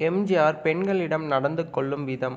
எம்.ஜி.ஆர். பெண்களிடம் நடந்து கொள்ளும் விதம்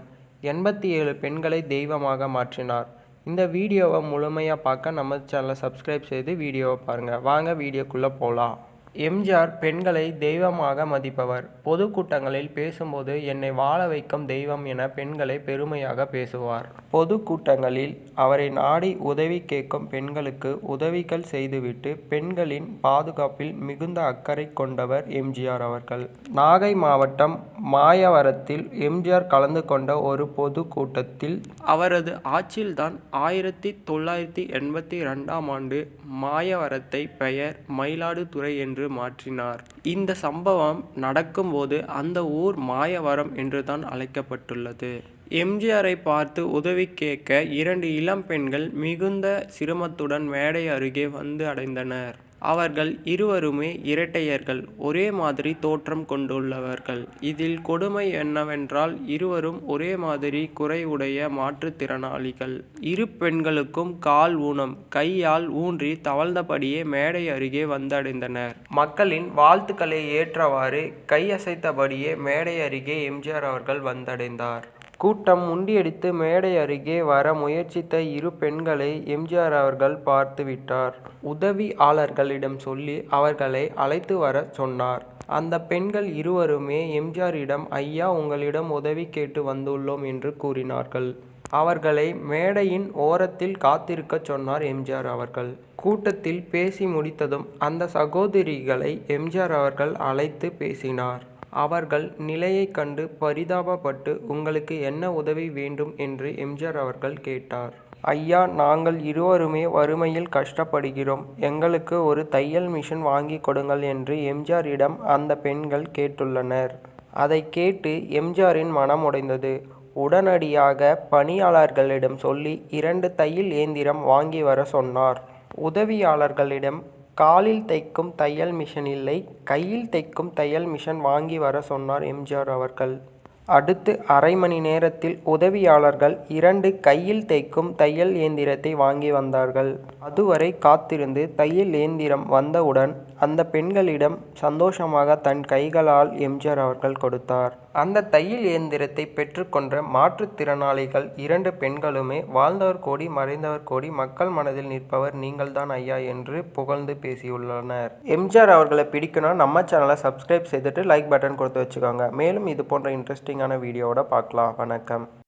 எண்பத்தி ஏழு பெண்களை தெய்வமாக மாற்றினார். இந்த வீடியோவை முழுமையாக பார்க்க நம்ம சேனலை சப்ஸ்கிரைப் செய்து வீடியோவை பாருங்கள் வாங்க வீடியோக்குள்ளே போகலாம் எம்.ஜி.ஆர். பெண்களை தெய்வமாக மதிப்பவர். பொதுக்கூட்டங்களில் பேசும்போது என்னை வாழ வைக்கும் தெய்வம் என பெண்களை பெருமையாக பேசுவார். பொதுக்கூட்டங்களில் அவரை நாடி உதவி கேட்கும் பெண்களுக்கு உதவிகள் செய்துவிட்டு பெண்களின் பாதுகாப்பில் மிகுந்த அக்கறை கொண்டவர் எம்.ஜி.ஆர். அவர்கள். நாகை மாவட்டம் மாயவரத்தில் எம்.ஜி.ஆர். கலந்து கொண்ட ஒரு பொதுக்கூட்டத்தில் அவரது ஆட்சியில்தான் ஆயிரத்தி தொள்ளாயிரத்தி எண்பத்தி ரெண்டாம் ஆண்டு மாயவரத்தை பெயர் மயிலாடுதுறை என்று மாற்றினார். இந்த சம்பவம் நடக்கும்போது அந்த ஊர் மாயவரம் என்று தான் அழைக்கப்பட்டுள்ளது. எம்.ஜி.ஆரை பார்த்து உதவி கேட்க இரண்டு இளம் பெண்கள் மிகுந்த சிரமத்துடன் மேடை அருகே வந்து அடைந்தனர். அவர்கள் இருவருமே இரட்டையர்கள். ஒரே மாதிரி தோற்றம் கொண்டுள்ளவர்கள். இதில் கொடுமை என்னவென்றால் இருவரும் ஒரே மாதிரி குறை உடைய மாற்றுத்திறனாளிகள். இரு பெண்களுக்கும் கால் ஊனம். கையால் ஊன்றி தவழ்ந்தபடியே மேடை அருகே வந்தடைந்தனர். மக்களின் வாழ்த்துக்களை ஏற்றவாறு கையசைத்தபடியே மேடை அருகே எம்.ஜி.ஆர். அவர்கள் வந்தடைந்தார். கூட்டம் முண்டியடித்து மேடை அருகே வர முயற்சித்த இரு பெண்களை எம்.ஜி.ஆர். அவர்கள் பார்த்துவிட்டார். உதவியாளர்களிடம் சொல்லி அவர்களை அழைத்து வரச் சொன்னார். அந்த பெண்கள் இருவருமே எம்.ஜி.ஆரிடம் ஐயா உங்களிடம் உதவி கேட்டு வந்துள்ளோம் என்று கூறினார்கள். அவர்களை மேடையின் ஓரத்தில் காத்திருக்கச் சொன்னார் எம்.ஜி.ஆர். அவர்கள். கூட்டத்தில் பேசி முடித்ததும் அந்த சகோதரிகளை எம்.ஜி.ஆர். அவர்கள் அழைத்து பேசினார். அவர்கள் நிலையை கண்டு பரிதாபப்பட்டு உங்களுக்கு என்ன உதவி வேண்டும் என்று எம்.ஜி.ஆர். அவர்கள் கேட்டார். ஐயா நாங்கள் இருவருமே வறுமையில் கஷ்டப்படுகிறோம். எங்களுக்கு ஒரு தையல் மிஷின் வாங்கி கொடுங்கள் என்று எம்.ஜி.ஆரிடம் அந்த பெண்கள் கேட்டுள்ளனர். அதை கேட்டு எம்.ஜி.ஆரின் மனம் உடைந்தது. உடனடியாக பணியாளர்களிடம் சொல்லி இரண்டு தையல் இயந்திரம் வாங்கி வர சொன்னார். உதவியாளர்களிடம் காலில் தைக்கும் தையல் மிஷன் இல்லை கையில் தைக்கும் தையல் மிஷின் வாங்கி வர சொன்னார் எம்.ஜி.ஆர். அவர்கள். அடுத்து அரை மணி நேரத்தில் உதவியாளர்கள் இரண்டு கையில் தைக்கும் தையல் இயந்திரத்தை வாங்கி வந்தார்கள். அதுவரை காத்திருந்து தையல் இயந்திரம் வந்தவுடன் அந்த பெண்களிடம் சந்தோஷமாக தன் கைகளால் எம்.ஜி.ஆர். அவர்கள் கொடுத்தார். அந்த தையல் இயந்திரத்தை பெற்றுக்கொண்ட மாற்றுத்திறனாளிகள் இரண்டு பெண்களுமே வாழ்ந்தவர் கோடி மறைந்தவர் கோடி மக்கள் மனதில் நிற்பவர் நீங்கள்தான் ஐயா என்று புகழ்ந்து பேசியுள்ளனர். எம்.ஜி.ஆர். அவர்களை பிடிக்கணும் நம்ம சேனலை சப்ஸ்கிரைப் செய்துட்டு லைக் பட்டன் கொடுத்து வச்சுக்கோங்க. மேலும் இது போன்ற இன்ட்ரஸ்டிங்கான வீடியோவோட பார்க்கலாம். வணக்கம்.